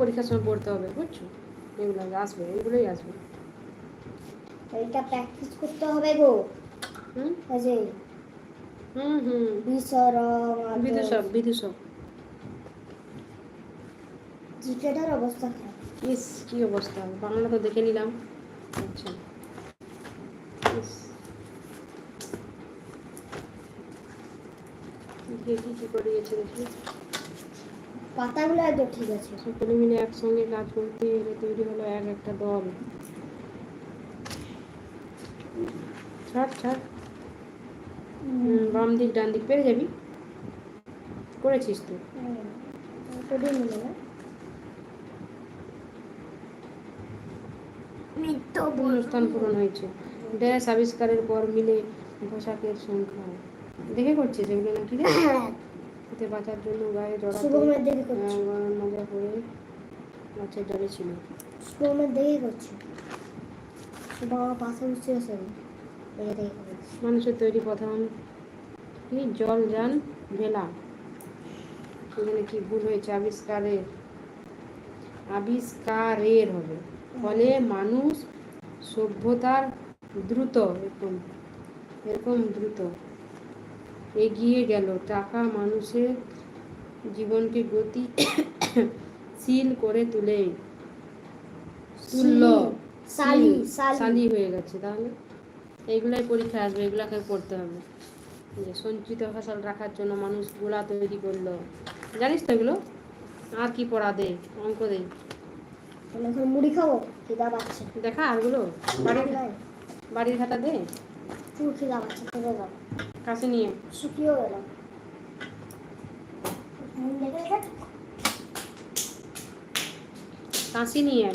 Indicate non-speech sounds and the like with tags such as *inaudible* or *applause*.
পরীক্ষার সময় পড়তে হবে বুঝছ? এগুলো আসবে এগুলোই আসবে। এইটা প্র্যাকটিস করতে হবে গো। হুম? হুম হুম। বিদুষক বিদুষক। জিকেটার অবস্থা খারাপ। ইস কি অবস্থা? বাংলা তো দেখে নিলাম। আচ্ছা। কি করিয়েছে দেখি। পাতাগুলো একদম ঠিক আছে। সকলে মিলে একসঙ্গে কাজ করতে এলে তৈরি হলো এক একটা দল। ছাড় ছাড়। বাম দিক ডান দিক পেরে যাবি। করেছিস তো। কঠিন হলো পূরণ হয়েছে। ড্যাশ আবিষ্কারের পর মিলে পোশাকের সংখ্যা। দেখে করছিস এগুলো নাকি *coughs* এতে বাঁচার জন্য গায়ে আহ, গরম মজা করে মাছের ডালে ছিল। শুভমের দেখে করছি। আমার পাশে দেখে। করছি। মানুষের তৈরি প্রথম কি জল যান ভেলা। এখানে কি ভুল হয়েছে? আবিষ্কারের আবিষ্কারের হবে। ফলে মানুষ সভ্যতার দ্রুত এরকম এরকম দ্রুত। এগিয়ে গেল। টাকা মানুষের জীবনকে গতি গতিশীল করে তুলে। তুলল সালি সালি। সালি হয়ে গেছে। তাহলে এইগুলাই পরীক্ষা আসবে এগুলাকে পড়তে হবে। যে সঞ্চিত ফসল রাখার জন্য মানুষ গোলা তৈরি করল। জানিস তো এগুলো? আর কি পড়া দে অঙ্ক দে। মুড়ি খাব খিদা পাচ্ছে। দেখা আরগুলো বাড়ির বাড়ির খাতা দে? খিদা পাচ্ছে কাছে নিয়ে শুকিয়েও গেল কাশি নিয়ে।